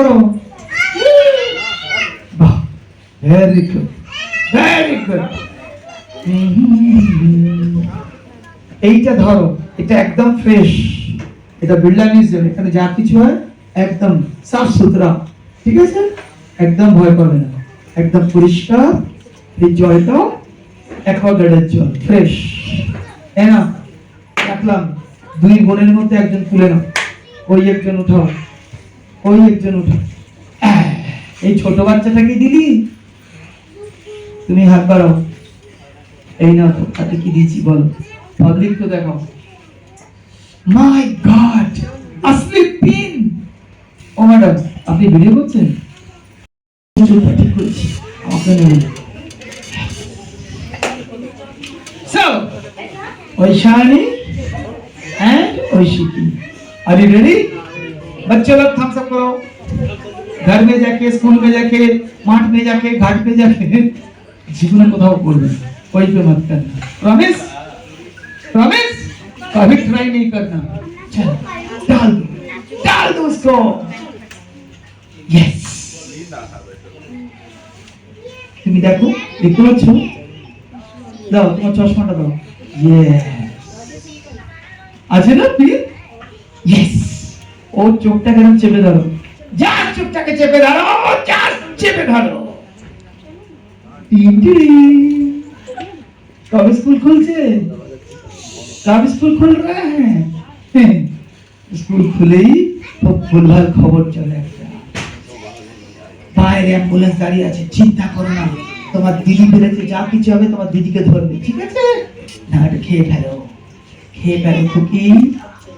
করো। এইটা ধরো, এটা একদম ফ্রেশ এটা এখানে যা কিছু হয়, একদম সাফ সুতরা, ঠিক আছে? একদম ভয় করবে না, একদম পরিষ্কার, এই জলটা অ্যাকোয়াগার্ডের জল ফ্রেশ এ না রাখলাম দুই বোনের মধ্যে একজন তুলে নাও, ওই একজন উঠাও। ওই একজন উঠে। এই ছোট বাচ্চাটা কি দিলি? তুমি হাত বাড়াও। এই না তো হাতে কি দিয়েছি বলো। অদৃক তো দেখো। মাই গড আসলি পিন ও ম্যাডাম আপনি ভিডিও করছেন? ঠিক করেছি। আমাকে নেবেন Oishani and Oishiki. Are you ready? बच्चे लोग थम्स अप करो घर में जाके स्कूल में जाके माठ में जाके घाट पे जाके जीवन কোথাও করবেন कोई पे मत करना प्रॉमिस प्रॉमिस कभी ट्राई नहीं करना चल डाल दो डाल दो उसको यस তুমি দেখো দেখতে পাচ্ছ দাও তোমার চশমাটা দাও ইয়েস আছে না পিন ইয়েস ও চোখটা কেন চেপে ধরো। চোখটাকে চেপে ধরো চেপে ধরো। স্কুল খুলছে? স্কুল খুল রা হ্যাঁ।, হ্যাঁ। স্কুল খুলেই খবর চলে একটা। বাইরে অ্যাম্বুলেন্স দাঁড়িয়ে আছে, চিন্তা করো না। তোমার দিদি বেড়েছে যা কিছু হবে তোমার দিদিকে ধরবে, ঠিক আছে? না খেয়ে ফেলো। খেয়ে ফেলো খুকি।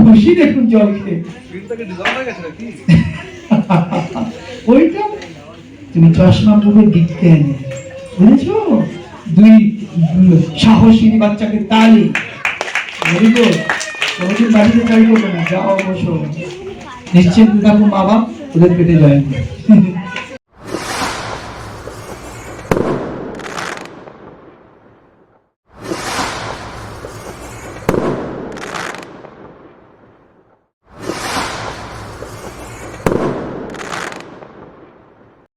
খুশি দেখুন জল খেয়ে ওইটা? তুমি চশমা পরে বিজ্ঞান বুঝেছ দুই সাহসী বাচ্চাকে তালি। ভেরি গুড কোনোদিন বাড়িতে ট্রাই করবে না যাও বসো নিশ্চিন্ত থাকুন বাবা ওদের পেটে যায়